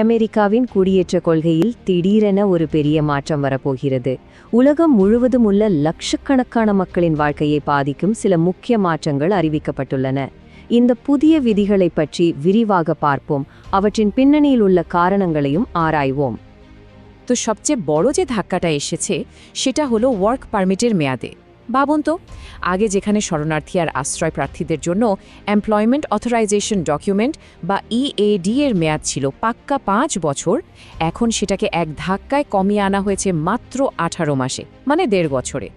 அமெரிக்காவின் குடியேற்ற கொள்கையில் திடீரென ஒரு பெரிய மாற்றம் வரப்போகிறது. உலகம் முழுவதும் உள்ள லட்சக்கணக்கான மக்களின் வாழ்க்கையை பாதிக்கும் சில முக்கிய மாற்றங்கள் அறிவிக்கப்பட்டுள்ளன. இந்த புதிய விதிகளை பற்றி விரிவாக பார்ப்போம். அவற்றின் பின்னணியில் உள்ள காரணங்களையும் ஆராய்வோம். তো সবচেয়ে বড় যে ধাক্কাটা এসেছে সেটা হলো ওয়ার্ক পারমিটের মেয়াদে। ভাবুন তো, আগে যেখানে শরণার্থী আর আশ্রয় প্রার্থীদের জন্য এমপ্লয়মেন্ট অথরাইজেশন ডকুমেন্ট বা ইএডি এর মেয়াদ ছিল পাক্কা পাঁচ বছর, এখন সেটাকে এক ধাক্কায় কমিয়ে আনা হয়েছে মাত্র আঠারো মাসে মানে দেড় বছরে।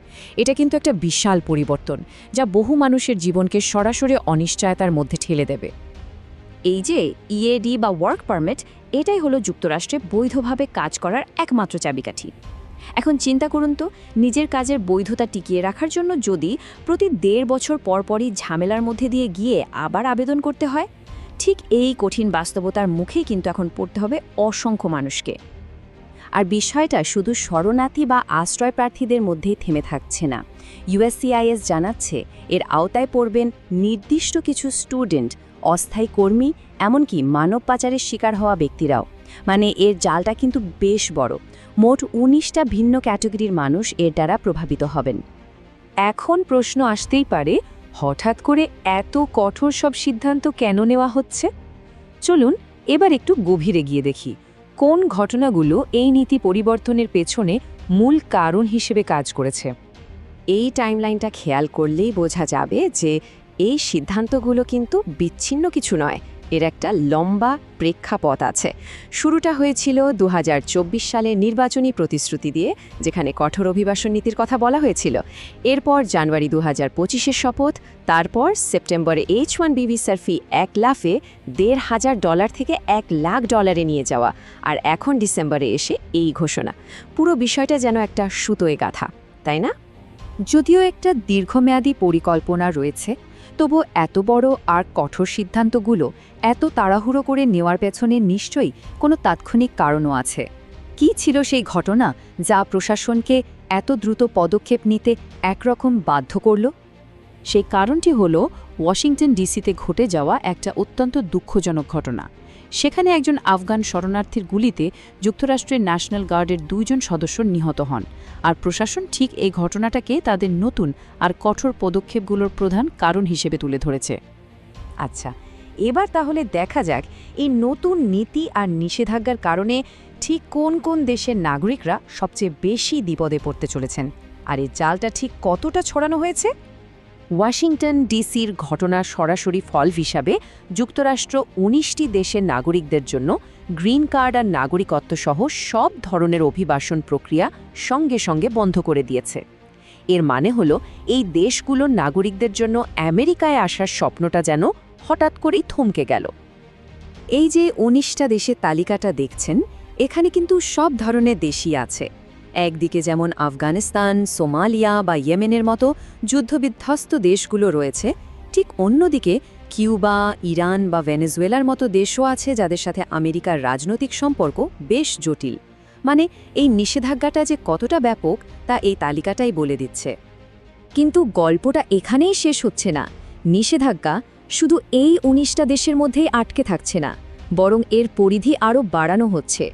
এটা কিন্তু একটা বিশাল পরিবর্তন, যা বহু মানুষের জীবনকে সরাসরি অনিশ্চয়তার মধ্যে ঠেলে দেবে। এই যে ইএডি বা ওয়ার্ক পারমিট এটাই হলো যুক্তরাষ্ট্রে বৈধভাবে কাজ করার একমাত্র চাবিকাঠি। এখন চিন্তা করুন তো, নিজের কাজের বৈধতা টিকিয়ে রাখার জন্য যদি প্রতি দেড় বছর পরপরই ঝামেলার মধ্যে দিয়ে গিয়ে আবার আবেদন করতে হয়, ঠিক এই কঠিন বাস্তবতার মুখেই কিন্তু এখন পড়তে হবে অসংখ্য মানুষকে। আর বিষয়টা শুধু শরণার্থী বা আশ্রয় প্রার্থীদের মধ্যেই থেমে থাকছে না। ইউএসসিআইএস জানাচ্ছে, এর আওতায় পড়বেন নির্দিষ্ট কিছু স্টুডেন্ট, অস্থায়ী কর্মী, এমনকি মানব পাচারের শিকার হওয়া ব্যক্তিরাও। মানে এর জালটা কিন্তু বেশ বড়। মোট উনিশটা ভিন্ন ক্যাটাগরির মানুষ এর দ্বারা প্রভাবিত হবেন। এখন প্রশ্ন আসতেই পারে, হঠাৎ করে এত কঠোর সব সিদ্ধান্ত কেন নেওয়া হচ্ছে? চলুন এবার একটু গভীরে গিয়ে দেখি, কোন ঘটনাগুলো এই নীতি পরিবর্তনের পেছনে মূল কারণ হিসেবে কাজ করেছে? এই টাইমলাইনটা খেয়াল করলেই বোঝা যাবে যে এই সিদ্ধান্তগুলো কিন্তু বিচ্ছিন্ন কিছু নয় এর একটা লম্বা প্রেক্ষাপট আছে। শুরুটা হয়েছিল দু সালের নির্বাচনী প্রতিশ্রুতি দিয়ে, যেখানে কঠোর অভিবাসন নীতির কথা বলা হয়েছিল। এরপর জানুয়ারি দু হাজার শপথ, তারপর সেপ্টেম্বরে এইচ ওয়ান বিভি সার্ফি এক লাফে দেড় হাজার ডলার থেকে এক লাখ ডলারে নিয়ে যাওয়া, আর এখন ডিসেম্বরে এসে এই ঘোষণা। পুরো বিষয়টা যেন একটা সুতোয় গাথা, তাই না? যদিও একটা দীর্ঘমেয়াদী পরিকল্পনা রয়েছে তবু এত বড় আর কঠোর সিদ্ধান্তগুলো, এত তাড়াহুড়ো করে নেওয়ার পেছনে নিশ্চয়ই কোনো তাৎক্ষণিক কারণও আছে। কি ছিল সেই ঘটনা যা প্রশাসনকে এত দ্রুত পদক্ষেপ নিতে একরকম বাধ্য করল? সেই কারণটি হল, ওয়াশিংটন ডিসিতে ঘটে যাওয়া একটা অত্যন্ত দুঃখজনক ঘটনা। সেখানে একজন আফগান শরণার্থীর গুলিতে যুক্তরাষ্ট্রের ন্যাশনাল গার্ডের দুইজন সদস্য নিহত হন। আর প্রশাসন ঠিক এই ঘটনাটাকে তাদের নতুন আর কঠোর পদক্ষেপগুলোর প্রধান কারণ হিসেবে তুলে ধরেছে। আচ্ছা এবার তাহলে দেখা যাক এই নতুন নীতি আর নিষেধাজ্ঞার কারণে ঠিক কোন কোন দেশের নাগরিকরা সবচেয়ে বেশি বিপদে পড়তে চলেছেন? আর এই জালটা ঠিক কতটা ছড়ানো হয়েছে? ওয়াশিংটন ডিসির ঘটনা সরাসরি ফল হিসাবে যুক্তরাষ্ট্র উনিশটি দেশের নাগরিকদের জন্য গ্রিন কার্ড আর নাগরিকত্ব সহ সব ধরনের অভিবাসন প্রক্রিয়া সঙ্গে সঙ্গে বন্ধ করে দিয়েছে। এর মানে হল এই দেশগুলোর নাগরিকদের জন্য আমেরিকায় আসার স্বপ্নটা যেন হঠাৎ করেই থমকে গেল। এই যে উনিশটা দেশের তালিকাটা দেখছেন, এখানে কিন্তু সব ধরনের দেশই আছে। একদিকে যেমন আফগানিস্তান, সোমালিয়া বা ইয়েমেনের মতো যুদ্ধবিধ্বস্ত দেশগুলো রয়েছে, ঠিক অন্যদিকে কিউবা, ইরান বা ভেনেজুয়েলার মতো দেশও আছে যাদের সাথে আমেরিকার রাজনৈতিক সম্পর্ক বেশ জটিল। মানে এই নিষেধাজ্ঞাটা যে কতটা ব্যাপক, তা এই তালিকাটাই বলে দিচ্ছে। কিন্তু গল্পটা এখানেই শেষ হচ্ছে না। নিষেধাজ্ঞা শুধু এই উনিশটা দেশের মধ্যেই আটকে থাকছে না, বরং এর পরিধি আরও বাড়ানো হচ্ছে।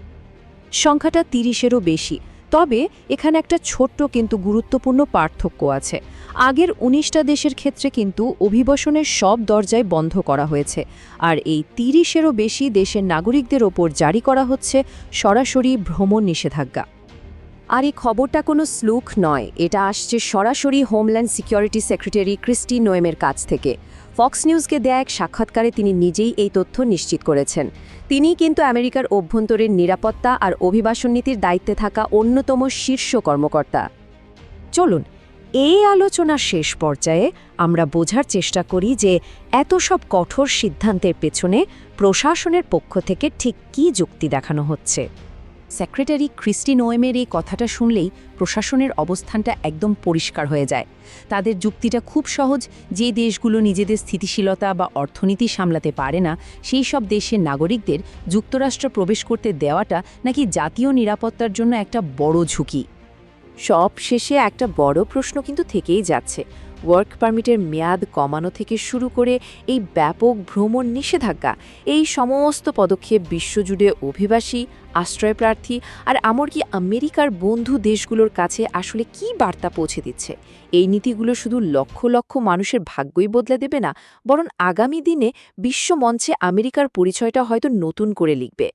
সংখ্যাটা তিরিশেরও বেশি। তবে এখানে একটা ছোট্ট কিন্তু গুরুত্বপূর্ণ পার্থক্য আছে। আগের উনিশটা দেশের ক্ষেত্রে কিন্তু অভিবাসনের সব দরজায় বন্ধ করা হয়েছে। আর এই তিরিশেরও বেশি দেশের নাগরিকদের ওপর জারি করা হচ্ছে সরাসরি ভ্রমণ নিষেধাজ্ঞা। আর এই খবরটা কোনো স্লুক নয়। এটা আসছে সরাসরি হোমল্যান্ড সিকিউরিটি সেক্রেটারি ক্রিস্টি নোয়েমের কাছ থেকে। ফক্স নিউজকে দেয়া এক সাক্ষাৎকারে তিনি নিজেই এই তথ্য নিশ্চিত করেছেন। তিনি কিন্তু আমেরিকার অভ্যন্তরীণ নিরাপত্তা আর অভিবাসন নীতির দায়িত্বে থাকা অন্যতম শীর্ষ কর্মকর্তা। চলুন, এই আলোচনার শেষ পর্যায়ে আমরা বোঝার চেষ্টা করি যে এত সব কঠোর সিদ্ধান্তের পেছনে প্রশাসনের পক্ষ থেকে ঠিক কী যুক্তি দেখানো হচ্ছে। সেক্রেটারি ক্রিস্টি নোয়েমের এই কথাটা শুনলেই প্রশাসনের অবস্থানটা একদম পরিষ্কার হয়ে যায়। তাদের যুক্তিটা খুব সহজ, যে দেশগুলো নিজেদের স্থিতিশীলতা বা অর্থনীতি সামলাতে পারে না, সেই সব দেশের নাগরিকদের যুক্তরাষ্ট্র প্রবেশ করতে দেওয়াটা নাকি জাতীয় নিরাপত্তার জন্য একটা বড় ঝুঁকি। সব শেষে একটা বড় প্রশ্ন কিন্তু থেকেই যাচ্ছে। ওয়ার্ক পারমিটের মেয়াদ কমানো থেকে শুরু করে এই ব্যাপক ভ্রমণ নিষেধাজ্ঞা, এই সমস্ত পদক্ষেপ বিশ্বজুড়ে অভিবাসী আশ্রয়প্রার্থী আর এমনকি আমেরিকার বন্ধু দেশগুলোর কাছে আসলে কি বার্তা পৌঁছে দিচ্ছে? এই নীতিগুলো শুধু লক্ষ লক্ষ মানুষের ভাগ্যই বদলে দেবে না, বরং আগামী দিনে বিশ্ব মঞ্চে আমেরিকার পরিচয়টা হয়তো নতুন করে লিখবে।